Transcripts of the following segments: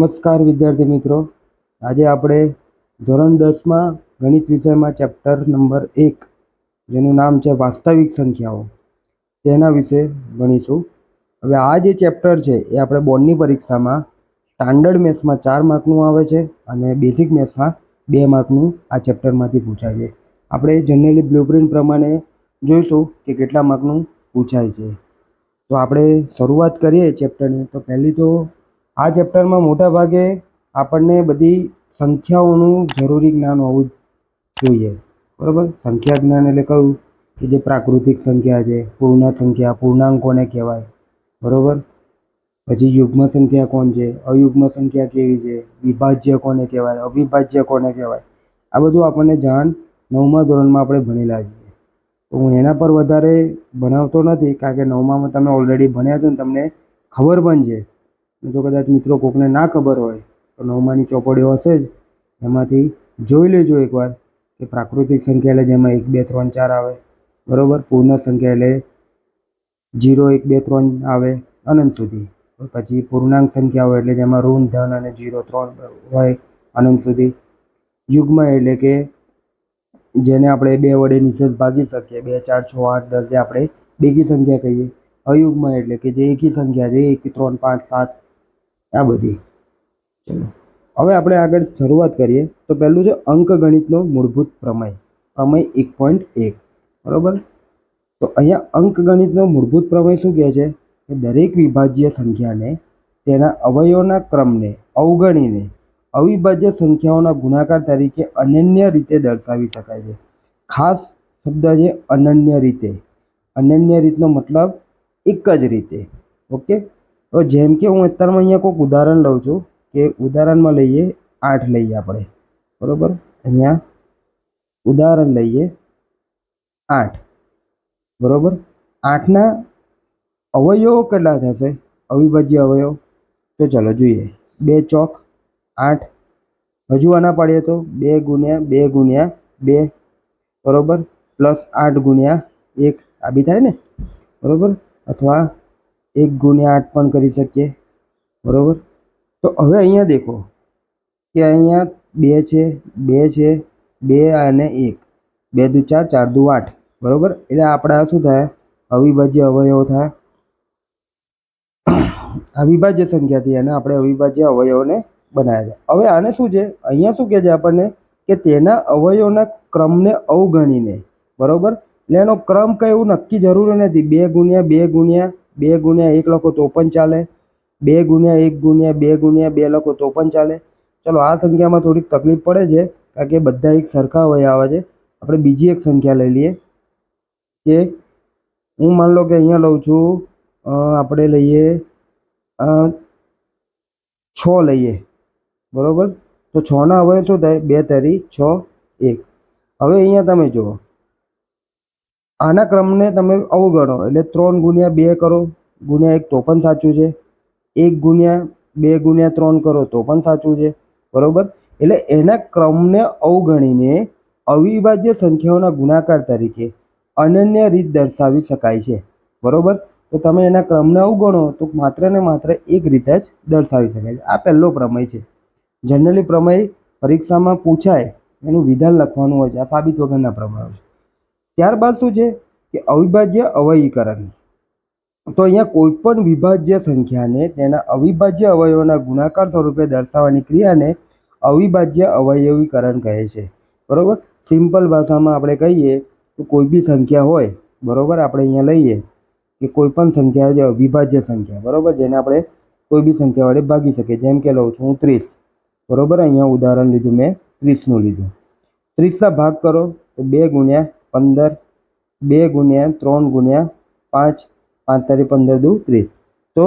નમસ્કાર વિદ્યાર્થી મિત્રો. આજે આપણે ધોરણ દસમાં ગણિત વિષયમાં ચેપ્ટર નંબર એક, જેનું નામ છે વાસ્તવિક સંખ્યાઓ, તેના વિશે ભણીશું. હવે આ જે ચેપ્ટર છે, એ આપણે બોર્ડની પરીક્ષામાં સ્ટાન્ડર્ડ મેથ્સમાં ચાર માર્કનું આવે છે અને બેઝિક મેથ્સમાં બે માર્કનું આ ચેપ્ટરમાંથી પૂછાય છે આપણે જનરલી બ્લુપ્રિન્ટ પ્રમાણે જોઈશું કે કેટલા માર્કનું પૂછાય છે. તો આપણે શરૂઆત કરીએ ચેપ્ટરની તો પહેલી તો આ ચેપ્ટરમાં મોટા ભાગે આપણને બધી સંખ્યાઓનું જરૂરી જ્ઞાન હોવું જોઈએ. બરાબર? સંખ્યા જ્ઞાન એટલે કયું? કે જે પ્રાકૃતિક સંખ્યા છે, પૂર્ણ સંખ્યા પૂર્ણાંક કોને કહેવાય. બરાબર? પછી યુગ્મ સંખ્યા કોણ છે? અયુગ્મ સંખ્યા કેવી છે? વિભાજ્ય કોને કહેવાય? અવિભાજ્ય કોને કહેવાય? આ બધું આપણને જાણ નવમા ધોરણમાં આપણે ભણેલા છીએ. તો હું એના પર વધારે ભણાવતો નથી, કારણ કે નવમામાં તમે ઓલરેડી ભણ્યા છો ને, તમને ખબર પણ છે. જો કદાચ મિત્રો કોકને ના ખબર હોય, તો નવમાની ચોપડીઓ હશે જ. એમાંથી જોઈ લેજો એકવાર કે પ્રાકૃતિક સંખ્યા એટલે જેમાં એક, બે, ત્રણ, ચાર આવે. બરાબર? પૂર્ણ સંખ્યા એટલે જીરો, એક, બે, ત્રણ આવે અનંત સુધી. પછી પૂર્ણાંક સંખ્યા હોય એટલે જેમાં ઋણ, ધન અને જીરો, ત્રણ હોય અનંત સુધી. યુગ્મ એટલે કે જેને આપણે બે વડે નિશેષ ભાગી શકીએ. બે, ચાર, છ, આઠ, દસ જે આપણે બેકી સંખ્યા કહીએ. અયુગ્મ એટલે કે જે એકી સંખ્યા છે, એક, ત્રણ, પાંચ, સાત આ બધી. ચલો. હવે આપણે આગળ શરૂઆત કરીએ. તો પહેલું છે અંકગણિતનો મૂળભૂત પ્રમેય. પ્રમેય એક પોઈન્ટ એક. બરાબર? તો અહીંયા અંકગણિતનો મૂળભૂત પ્રમેય શું કહે છે? કે દરેક વિભાજ્ય સંખ્યાને તેના અવયવોના ક્રમને અવગણીને અવિભાજ્ય સંખ્યાઓના ગુણાકાર તરીકે અનન્ય રીતે દર્શાવી શકાય છે. ખાસ શબ્દ છે અનન્ય રીતે. અનન્ય રીતનો મતલબ એક જ રીતે. ઓકે? તો જેમ કે હું અત્યારમાં અહીંયા કોઈક ઉદાહરણ લઉં છું કે ઉદાહરણમાં લઈએ, આઠ લઈએ આપણે. બરાબર? અહીંયા ઉદાહરણ લઈએ, આઠ. બરાબર? આઠના અવયવો કેટલા થશે? અવિભાજ્ય અવયવ? તો ચાલો જોઈએ. બે ચોક, આઠ. હજુ આના પાડીએ તો બે ગુણ્યા બે ગુણ્યા, બે. બરાબર? પ્લસ આઠ ગુણ્યા એક. આ બી થાય ને? બરાબર? અથવા એક ગુણ્યા આઠ પણ કરી શકીએ. બરાબર? તો હવે અહીંયા દેખો કે અહીંયા બે છે બે છે, બે અને એક. બે દુ ચાર ચાર દુ આઠ. બરાબર? એટલે આપણા શું થાય? અવિભાજ્ય અવયવો થાય. અવિભાજ્ય સંખ્યાથી અને આપણે અવિભાજ્ય અવયવોને બનાવ્યા છે. હવે આને શું છે? અહીંયા શું કહે છે આપણને? કે તેના અવયવોના ક્રમને અવગણીને. બરાબર? એટલે એનો ક્રમ કંઈ નક્કી જરૂરી નથી. બે ગુણ્યા બે ગુણ્યા બે ગુણ્યા એક લખો તો પણ ચાલે. બે ગુણ્યા એક ગુણ્યા બે ગુણ્યા બે લખો તો પણ ચાલે. ચલો, આ સંખ્યામાં થોડીક તકલીફ પડે છે, કારણ કે બધા એક સરખા વય આવે છે. આપણે બીજી એક સંખ્યા લઈ લઈએ. કે હું માન લો કે અહીંયા લઉં છું આપણે લઈએ છ લઈએ. બરાબર? તો છના હવે શું થાય બે તરી છ એક. હવે અહીંયા તમે જુઓ. આના ક્રમને તમે અવગણો એટલે ત્રણ ગુણ્યા બે કરો, ગુણ્યા એક તો પણ સાચું છે. એક ગુણ્યા બે ગુણ્યા ત્રણ કરો તો પણ સાચું છે. બરાબર? એટલે એના ક્રમને અવગણીને અવિભાજ્ય સંખ્યાઓના ગુણાકાર તરીકે અનન્ય રીત દર્શાવી શકાય છે. બરાબર? તો તમે એના ક્રમને અવગણો તો માત્ર ને માત્ર એક રીતે જ દર્શાવી શકાય છે. આ પહેલો પ્રમેય છે. જનરલી પ્રમેય પરીક્ષામાં પૂછાય એનું વિધાન લખવાનું હોય છે. આ સાબિત વગરના પ્રમેયો છે. ત્યારબાદ શું છે કે અવિભાજ્ય અવયવીકરણ. તો અહીંયા કોઈ પણ વિભાજ્ય સંખ્યાને તેના અવિભાજ્ય અવયવોના ગુણાકાર સ્વરૂપે દર્શાવવાની ક્રિયાને અવિભાજ્ય અવયવીકરણ કહે છે. બરાબર? સિમ્પલ ભાષામાં આપણે કહીએ તો કોઈ બી સંખ્યા હોય, બરાબર, આપણે અહીંયા લઈએ કે કોઈ પણ સંખ્યા જે અવિભાજ્ય સંખ્યા, બરાબર, જેને આપણે કોઈ બી સંખ્યા વડે ભાગી શકીએ. જેમ કે લઉં છું હું ત્રીસ, બરાબર, અહીંયા ઉદાહરણ લીધું મેં ત્રીસનું લીધું. ત્રીસના ભાગ કરો તો બે ગુણ્યા પંદર, બે ગુણ્યા ત્રણ ગુણ્યા પાંચ પાંચ પંદર, દુ, ત્રીસ. તો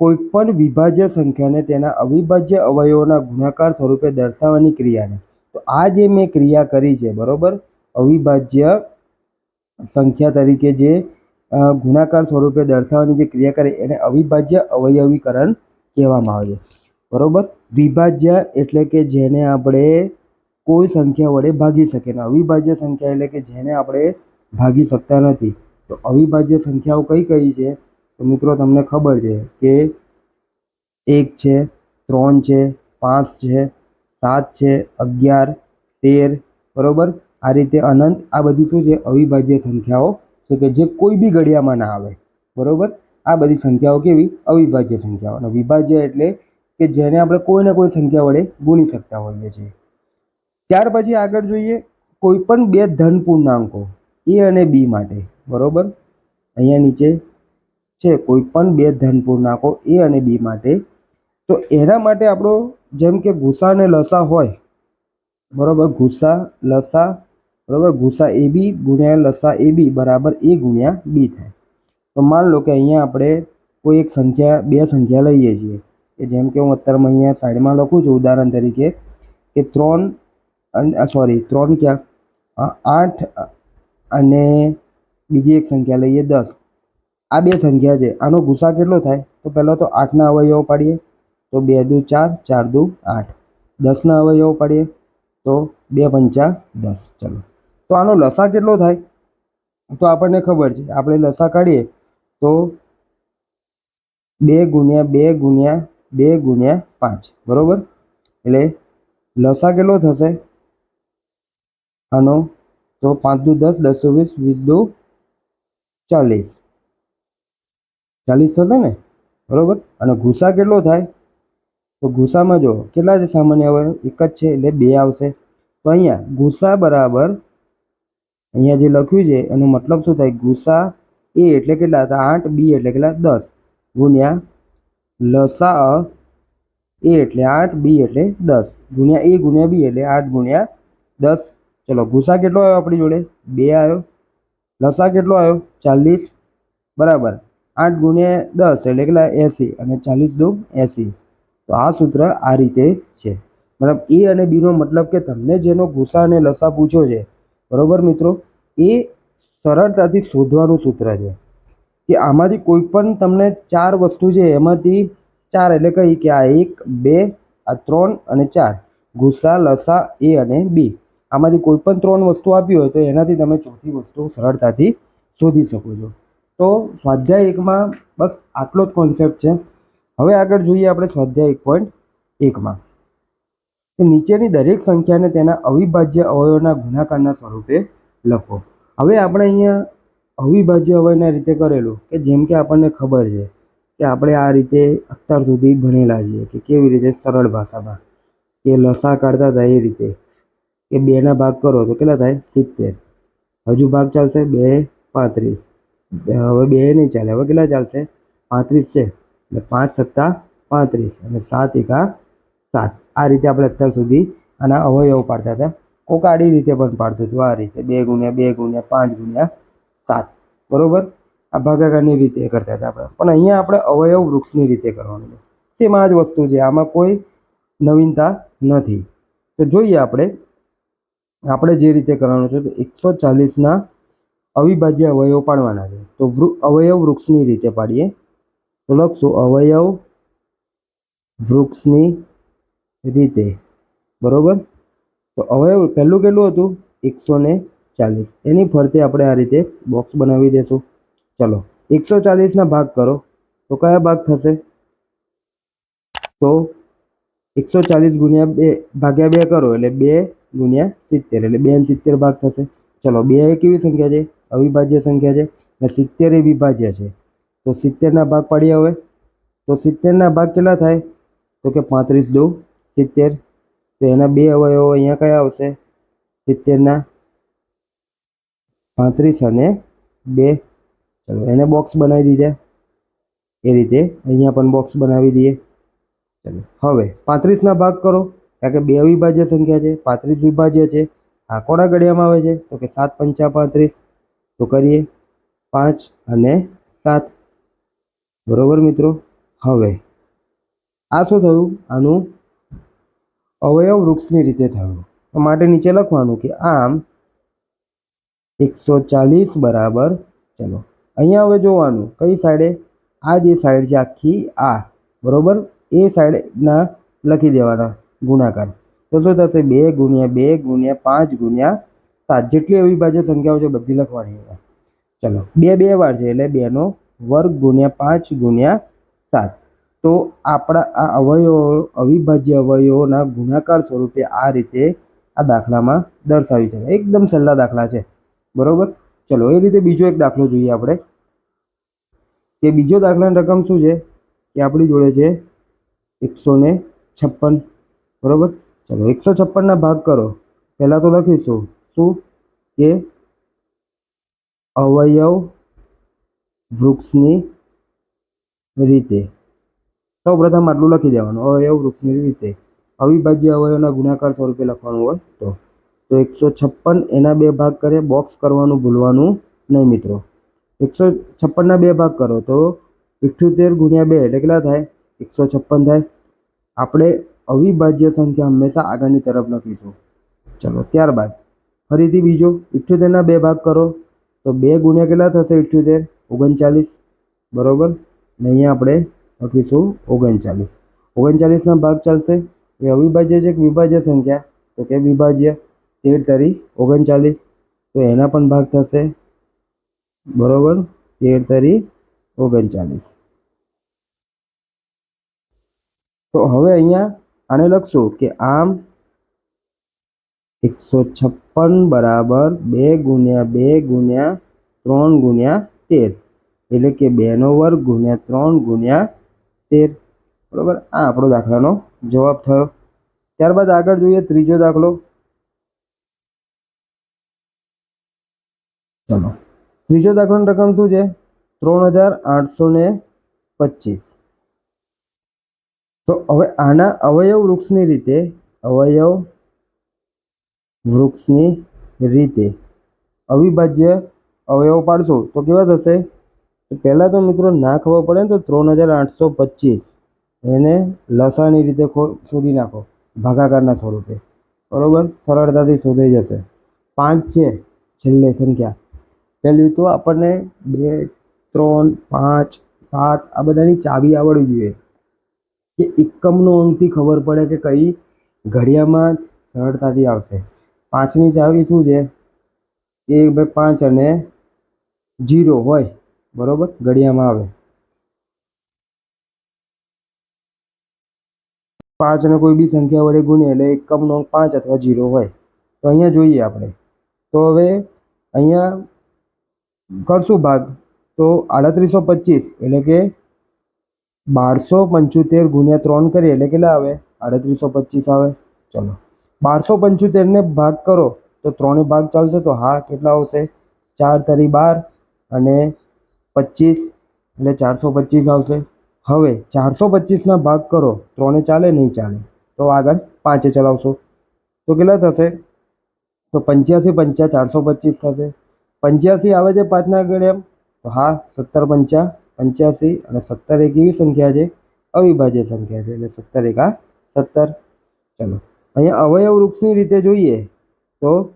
કોઈ પણ વિભાજ્ય સંખ્યાને તેના અવિભાજ્ય અવયવોના ગુણાકાર સ્વરૂપે દર્શાવવાની ક્રિયાને. તો આ જે મેં ક્રિયા કરી છે, બરાબર? અવિભાજ્ય સંખ્યા તરીકે જે ગુણાકાર સ્વરૂપે દર્શાવવાની જે ક્રિયા કરી, એને અવિભાજ્ય અવયવીકરણ કહેવામાં આવે છે. બરાબર? વિભાજ્ય એટલે કે જેને આપણે કોઈ સંખ્યા વડે ભાગી શકે ને અવિભાજ્ય સંખ્યા એટલે કે જેને આપણે ભાગી શકતા નથી. તો અવિભાજ્ય સંખ્યાઓ કઈ કઈ છે? તો મિત્રો તમને ખબર છે કે એક છે, ત્રણ છે, પાંચ છે, સાત છે, અગિયાર, તેર, બરાબર? આ રીતે અનંત, આ બધી શું છે? અવિભાજ્ય સંખ્યાઓ છે કે જે કોઈ બી ઘડિયામાં ના આવે. બરાબર? આ બધી સંખ્યાઓ કેવી? અવિભાજ્ય સંખ્યાઓ. અને વિભાજ્ય એટલે કે જેને આપણે કોઈને કોઈ સંખ્યા વડે ગુણી શકતા હોઈએ છીએ. ત્યાર પછી આગળ જોઈએ કોઈ પણ બે ધન પૂર્ણાંકો, એ અને બી માટે, બરોબર? અહીંયા નીચે છે કોઈ પણ બે ધન પૂર્ણાંકો, એ અને બી માટે. તો એના માટે આપણો, જેમ કે ગુસા અને લસા હોય, બરોબર? ગુસા, લસા, બરોબર? ગુસા એ બી ગુણ્યા લસા એ બી બરાબર એ ગુણ્યા બી થાય. તો માન લો કે અહીંયા આપણે કોઈ એક સંખ્યા, બે સંખ્યા લઈએ છીએ. કે જેમ કે હું અત્યારમાં અહીંયા સાઈડમાં લખું છું, ઉદાહરણ તરીકે, કે ત્રણ સોરી ત્રણ ક્યાં? આઠ અને બીજી એક સંખ્યા લઈએ દસ. આ બે સંખ્યા છે. આનો ગુસા કેટલો થાય? તો પહેલાં તો આઠના અવયવો પાડીએ. તો બે દુ ચાર ચાર દુ આઠ. દસના અવયવો પાડીએ. તો બે પંચા દસ. ચલો. તો આનો લસા કેટલો થાય? તો આપણને ખબર છે. આપણે લસા કાઢીએ. તો બે ગુણ્યા બે ગુણ્યા બે ગુણ્યા પાંચ. બરાબર? એટલે લસા કેટલો થશે? આનો તો પાંચ દુ દસ, દસો વીસ વીસ દુ ચાલીસ. ચાલીસ થશે ને? બરોબર? અને ગુસા કેટલો થાય? તો ગુસામાં જો કેટલા છે સામાન્ય હવે એક જ છે, એટલે બે આવશે. તો અહીંયા ગુસા બરાબર, અહીંયા જે લખ્યું છે, એનો મતલબ શું થાય? ગુસા એ એટલે કેટલા હતા? આઠ, બી એટલે કેટલા? દસ. ગુણ્યા લસા એ એટલે આઠ, બી એટલે દસ. ગુણ્યા એ ગુણ્યા બી એટલે આઠ ગુણ્યા દસ. ચલો ગુસા કેટલો આવ્યો આપણી જોડે? બે આવ્યો. લસા કેટલો આવ્યો? ચાલીસ. બરાબર. આઠ ગુણ્યા દસ એટલે કેટલા? એંસી. અને ચાલીસ દુ એંસી. તો આ સૂત્ર આ રીતે છે. મતલબ એ અને બીનો મતલબ કે તમને જેનો ગુસા અને લસા પૂછ્યો છે, બરાબર મિત્રો? એ સરળતાથી શોધવાનું સૂત્ર છે. કે આમાંથી કોઈ પણ તમને ચાર વસ્તુ છે, એમાંથી ચાર એટલે કહી કે આ એક, બે, આ ત્રણ અને ચાર. ગુસા લસા, એ અને બી. આમાંથી કોઈ પણ ત્રણ વસ્તુ આપી હોય તો એનાથી તમે ચોથી વસ્તુ સરળતાથી શોધી શકો છો. તો સ્વાધ્યાય એકમાં બસ આટલો જ કોન્સેપ્ટ છે. હવે આગળ જોઈએ આપણે સ્વાધ્યાય એક પોઈન્ટ એકમાં. કે નીચેની દરેક સંખ્યાને તેના અવિભાજ્ય અવયવના ગુણાકારના સ્વરૂપે લખો. હવે આપણે અહીંયા અવિભાજ્ય અવયવના રીતે કરેલું કે જેમ કે આપણને ખબર છે કે આપણે આ રીતે અત્યાર સુધી ભણેલા છીએ કે કેવી રીતે સરળ ભાષામાં કે લસા કાઢતા હતા એ રીતે. કે બેના ભાગ કરો તો કેટલા થાય? સિત્તેર. હજુ ભાગ ચાલશે બે પાંત્રીસ. હવે બે નહીં ચાલે. હવે કેટલા ચાલશે? પાંત્રીસ છે. એટલે પાંચ સત્તા પાંત્રીસ અને સાત એકા સાત. આ રીતે આપણે અત્યાર સુધી આના અવયવ પાડતા હતા. કોક આડી રીતે પણ પાડતું હતું. આ રીતે બે ગુણ્યા બે ગુણ્યા પાંચ ગુણ્યા સાત. બરોબર? આ ભાગાકારની રીતે કરતા હતા આપણે. પણ અહીંયા આપણે અવયવ વૃક્ષની રીતે કરવાનું છે. સેમ આ જ વસ્તુ છે. આમાં કોઈ નવીનતા નથી. તો જોઈએ આપણે આપણે જે રીતે કરવાનું છે તો એકસો ચાલીસના અવિભાજ્ય અવયવ પાડવાના છે. તો અવયવ વૃક્ષની રીતે પાડીએ. તો લખશું, અવયવ વૃક્ષની રીતે. બરોબર? તો અવયવ પહેલું કેટલું હતું? એકસો ને ચાલીસ. એની ફરતે આપણે આ રીતે બોક્સ બનાવી દેશું. ચલો, એકસો ચાલીસના ભાગ કરો. તો કયા ભાગ થશે? તો એકસો ચાલીસ ગુણ્યા બે, ભાગ્યા બે કરો એટલે બે ગુણ્યા સિત્તેર એટલે બે સિત્તેર ભાગ થશે. ચલો, બે એ કેવી સંખ્યા છે? અવિભાજ્ય સંખ્યા છે અને સિત્તેર એ વિભાજ્ય છે. તો સિત્તેરના ભાગ પાડીએ હવે. તો સિત્તેરના ભાગ કેટલા થાય? તો કે પાંત્રીસ દો સિત્તેર. તો એના બે અવયવો અહીંયા કયા આવશે? સિત્તેરના પાંત્રીસ અને બે. ચલો, એને બોક્સ બનાવી દીધા. એ રીતે અહીંયા પણ બોક્સ બનાવી દઈએ. ચલો, હવે પાંત્રીસના ભાગ કરો. કારણ કે બે વિભાજ્ય સંખ્યા છે, પાંત્રીસ વિભાજ્ય છે આ ઘડિયામાં આવે છે, તો કે સાત પંચા પાંત્રીસ. તો કરીએ પાંચ અને સાત. બરોબર મિત્રો? હવે આ શું થયું? આનું અવયવ વૃક્ષની રીતે થયું. માટે નીચે લખવાનું કે આમ એકસો ચાલીસ બરાબર. ચલો, અહીંયા હવે જોવાનું કઈ સાઈડે? આ જે સાઈડ છે આખી આ. બરોબર? એ સાઈડના લખી દેવાના. ગુણાકાર. તો શું થશે? બે ગુણ્યા બે ગુણ્યા પાંચ ગુણ્યા સાત. જેટલી અવિભાજ્ય સંખ્યાઓ છે, બધી લખવાની ચલો, બે બે વાર છે, એટલે બેનો વર્ગ ગુણ્યા પાંચ ગુણ્યા સાત. તો આપણા આ અવયવો, અવિભાજ્ય અવયવોના ગુણાકાર સ્વરૂપે આ રીતે આ દાખલામાં દર્શાવી શકાય એકદમ સહેલા દાખલા છે. બરોબર? ચલો, એ રીતે બીજો એક દાખલો જોઈએ આપણે. કે બીજો દાખલાની રકમ શું છે? કે આપણી જોડે છે એકસો છપ્પન બરોબર? ચલો એકસો છપ્પનના ભાગ કરો. પહેલાં તો લખીશું. શું? કે અવયવ વૃક્ષની રીતે. સૌ પ્રથમ આટલું લખી દેવાનું. અવયવ વૃક્ષની રીતે. અવિભાજ્ય અવયવના ગુણાકાર સ્વરૂપે લખવાનું હોય તો. તો એકસો છપ્પન એના બે ભાગ કરે બોક્સ કરવાનું, ભૂલવાનું નહીં મિત્રો. એકસો છપ્પનના બે ભાગ કરો તો ઇઠ્યોતેર ગુણ્યા બે એટલે કેટલા થાય? એકસો છપ્પન થાય. આપણે અવિભાજ્ય સંખ્યા હંમેશા આગળની તરફ લખીશું. ચલો, ત્યારબાદ ફરીથી બીજો ઇઠ્યોતેરના બે ભાગ કરો. તો બે ગુણ્યા કેટલા થશે ઇઠ્યોતેર? ઓગણચાલીસ. બરોબર? ને અહીંયા આપણે લખીશું ઓગણચાલીસ. ઓગણચાલીસના ભાગ ચાલશે. એ અવિભાજ્ય છે કે વિભાજ્ય સંખ્યા? તો કે વિભાજ્ય. તેર તરી ઓગણચાલીસ. તો એના પણ ભાગ થશે. બરોબર? તેર તરી ઓગણચાલીસ. તો હવે અહીંયા આને લખશું કે આમ એકસો છપ્પન બરાબર બે ગુણ્યા બે ગુણ્યા ત્રણ ગુણ્યા તેર. એટલે કે બેનો વર્ગ ગુણ્યા ત્રણ ગુણ્યા તેર. બરોબર? આ આપણો દાખલાનો જવાબ થયો. ત્યારબાદ આગળ જોઈએ ત્રીજો દાખલો. ચલો. ત્રીજો દાખલાની રકમ શું છે? ત્રણ હજાર આઠસો ને પચીસ. તો હવે આના અવયવ વૃક્ષની રીતે, અવયવ વૃક્ષની રીતે અવિભાજ્ય અવયવ પાડશો તો કેવા થશે? પહેલાં તો મિત્રો ના ખબર પડે ને તો ત્રણ હજાર આઠસો પચીસ એને લસાની રીતે શોધી નાખો, ભાગાકારના સ્વરૂપે. બરાબર? સરળતાથી શોધાઈ જશે. પાંચ છે છેલ્લે સંખ્યા. પહેલી તો આપણને બે, ત્રણ, પાંચ, સાત આ બધાની ચાવી આવડવી જોઈએ. કે એકમનો અંકથી ખબર પડે કે કઈ ઘડિયામાં સરળતાથી આવશે. પાંચની ચાવી શું છે? કે ભાઈ પાંચ અને જીરો હોય, બરોબર? ઘડિયામાં આવે. પાંચ અને કોઈ બી સંખ્યા વડે ગુણીએ એટલે એકમનો અંક પાંચ અથવા જીરો હોય. તો અહીંયા જોઈએ આપણે. તો હવે અહીંયા કરશું ભાગ. તો આડત્રીસો પચીસ એટલે કે બારસો પંચોતેર ગુણ્યા ત્રણ કરીએ, એટલે કેટલા આવે? આડત્રીસો પચીસ આવે. ચલો. બારસો પંચોતેરને ભાગ કરો, તો ત્રણે ભાગ ચાલશે, તો હા, કેટલા આવશે? ચાર તરી બાર અને પચીસ, એટલે ચારસો પચીસ આવશે. હવે ચારસો પચીસના ભાગ કરો, ત્રણે ચાલે, નહીં ચાલે. તો આગળ પાંચે ચલાવશો. તો કેટલા થશે? તો પંચ્યાસી પંચા ચારસો પચીસ થશે. પંચ્યાસી આવે છે પાંચના આગળ એમ? તો હા, સત્તર પંચા પંચ્યાસી અને સત્તર એક એવી સંખ્યા છે, અવિભાજ્ય સંખ્યા છે, એટલે સત્તર એકા સત્તર. ચલો, અહીંયા અવયવ વૃક્ષની રીતે જોઈએ તો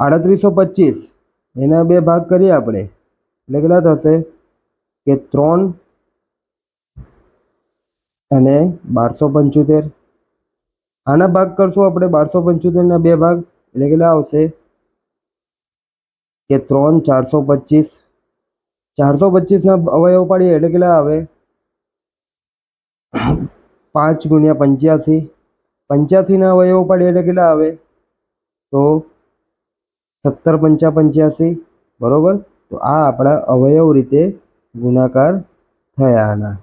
આડત્રીસો પચીસ, એના બે ભાગ કરીએ આપણે. એટલે કેટલા થશે? કે ત્રણ અને બારસો પંચોતેર. આના ભાગ કરશું આપણે બારસો પંચોતેરના બે ભાગ. એટલે કેટલા આવશે? કે ત્રણ ચારસો પચીસ. ચારસો પચીસના અવયવ પાડીએ એટલે કેટલા આવે? પાંચ ગુણ્યા પંચ્યાસી. પંચ્યાસીના અવયવ પાડીએ એટલે કેટલા આવે? તો સત્તર પંચા પંચ્યાસી, બરોબર? તો આ આપણા અવયવ રીતે ગુણાકાર થયા આના.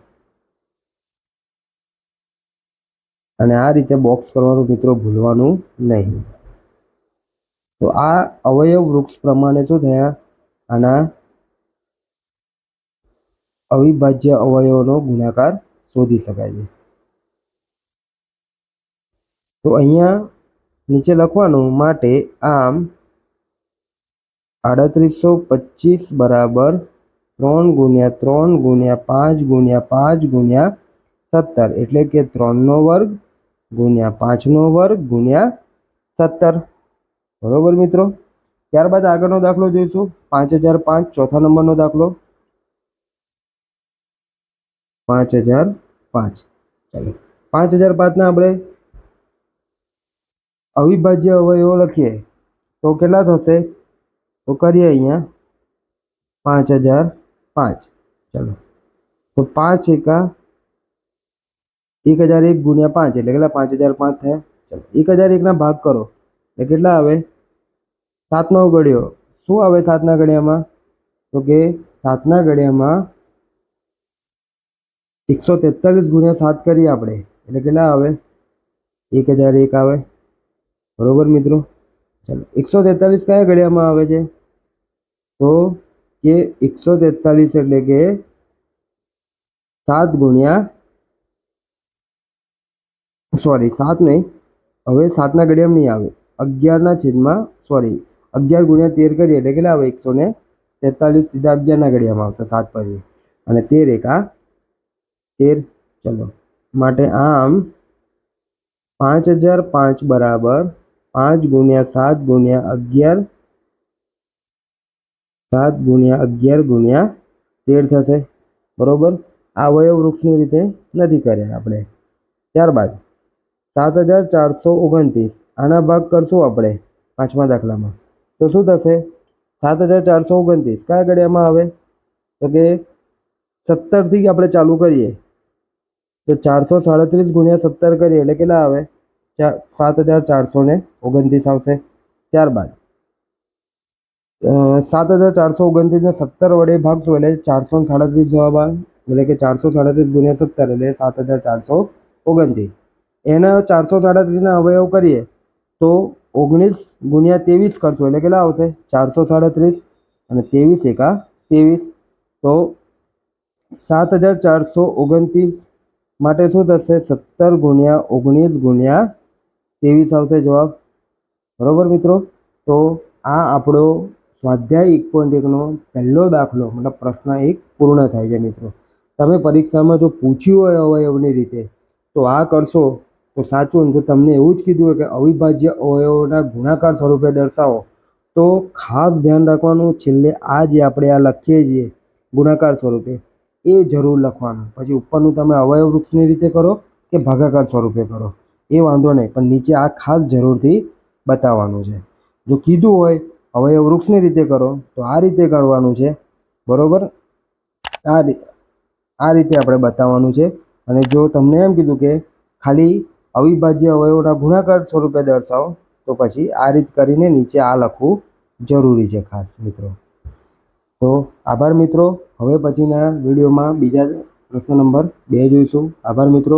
અને આ રીતે બોક્સ કરવાનું મિત્રો ભૂલવાનું નહીં. તો આ અવયવ વૃક્ષ પ્રમાણે શું થયા? આના અવિભાજ્ય અવયવોનો ગુણાકાર શોધી શકાય છે. તો અહીંયા નીચે લખવાનું માટે આમ આડત્રીસો પચીસ બરાબર ત્રણ ગુણ્યા ત્રણ ગુણ્યા પાંચ ગુણ્યા પાંચ ગુણ્યા સત્તર. એટલે કે ત્રણનો વર્ગ ગુણ્યા પાંચનો વર્ગ ગુણ્યા સત્તર. બરોબર મિત્રો? ત્યારબાદ આગળનો દાખલો જોઈશું. પાંચ હજાર પાંચ ચોથા નંબરનો દાખલો. પાંચ હજાર પાંચ. ચાલો. પાંચ હજાર પાંચના આપણે અવિભાજ્ય અવયવો લખીએ. તો કેટલા થશે? તો કરીએ અહીંયા પાંચ હજાર પાંચ. ચલો. તો પાંચ એકા એક હજાર એક ગુણ્યા પાંચ એટલે કેટલા? પાંચ હજાર પાંચ થયા. ચલો. એક હજાર એકના ભાગ કરો. એટલે કેટલા આવે? સાતનો ગળ્યો શું આવે સાતના ગળ્યામાં તો કે સાતના ગળ્યામાં એકસો તેતાલીસ ગુણ્યા સાત કરીએ આપણે. એટલે કેટલા આવે? એક હજાર એક આવે. બરોબર મિત્રો? ચાલો, એકસો તેતાલીસ કયા ઘડિયામાં આવે છે? તો કે એકસો તેતાલીસ એટલે કે સાત ગુણ્યા સોરી, સાત નહીં. હવે સાતના ઘડિયામાં નહીં આવે. અગિયારના છેદમાં, સોરી, અગિયાર ગુણ્યા તેર કરીએ એટલે કેટલા આવે? એકસો ને તેતાલીસ સીધા અગિયારના ઘડિયામાં આવશે સાત પછી. અને તેર એકા તેર. ચલો. માટે આમ પાંચ હજાર પાંચ બરાબર પાંચ ગુણ્યા સાત ગુણ્યા અગિયાર સાત ગુણ્યા અગિયાર ગુણ્યા તેર થશે. બરોબર? આ વયોવૃક્ષની રીતે નથી કર્યા આપણે. ત્યારબાદ સાત હજાર ચારસો ઓગણત્રીસ. આના ભાગ કરશું આપણે પાંચમા દાખલામાં. તો શું થશે? સાત હજાર ચારસો ઓગણત્રીસ. કયા ગળ્યામાં આવે? તો કે સત્તરથી આપણે ચાલુ કરીએ. તો ચારસો સાડત્રીસ ગુણ્યા સત્તર કરીએ એટલે કેટલા આવે? સાત હજાર ચારસો ને ઓગણત્રીસ આવશે. ત્યારબાદ સાત હજાર ચારસો ઓગણત્રીસને સત્તર વડે ભાગશો એટલે ચારસો સાડત્રીસ જવાબ આવે. એટલે કે ચારસો સાડત્રીસ ગુણ્યા સત્તર એટલે સાત હજાર ચારસો ઓગણત્રીસ. એના ચારસો સાડત્રીસના અવયવ કરીએ તો ઓગણીસ ગુણ્યા ત્રેવીસ કરશું એટલે કેટલા આવશે? ચારસો સાડત્રીસ અને ત્રેવીસ એકા ત્રેવીસ. તો સાત હજાર ચારસો ઓગણત્રીસ માટે શું થશે? સત્તર ગુણ્યા ઓગણીસ ગુણ્યા ત્રેવીસ આવશે જવાબ. બરાબર મિત્રો? તો આ આપણો સ્વાધ્યાય એક પોઈન્ટ એકનો પહેલો દાખલો, મતલબ પ્રશ્ન એક પૂર્ણ થાય છે મિત્રો. તમે પરીક્ષામાં જો પૂછ્યું હોય અવયવની રીતે, તો આ કરશો તો સાચું. જો તમને એવું જ કીધું હોય કે અવિભાજ્ય અવયવોના ગુણાકાર સ્વરૂપે દર્શાવો, તો ખાસ ધ્યાન રાખવાનું. છેલ્લે આ જે આપણે આ લખીએ છીએ ગુણાકાર સ્વરૂપે એ જરૂર લખવાનું. પછી ઉપરનું તમે અવયવ વૃક્ષની રીતે કરો કે ભાગાકાર સ્વરૂપે કરો. એ વાંધો નહીં, પણ નીચે આ ખાસ જરૂરથી બતાવવાનું છે. જો કીધું હોય, અવયવ વૃક્ષની રીતે કરો, તો આ રીતે કરવાનું છે. બરાબર? આ આ રીતે આપણે બતાવવાનું છે. અને જો તમને એમ કીધું કે ખાલી અવિભાજ્ય અવયવોના ગુણાકાર સ્વરૂપે દર્શાવો, તો પછી આ રીત કરીને નીચે આ લખવું જરૂરી છે ખાસ મિત્રો. તો આભાર મિત્રો. હવે પછીના વિડીયોમાં બીજા પ્રશ્ન નંબર બે જોઈશું. આભાર મિત્રો.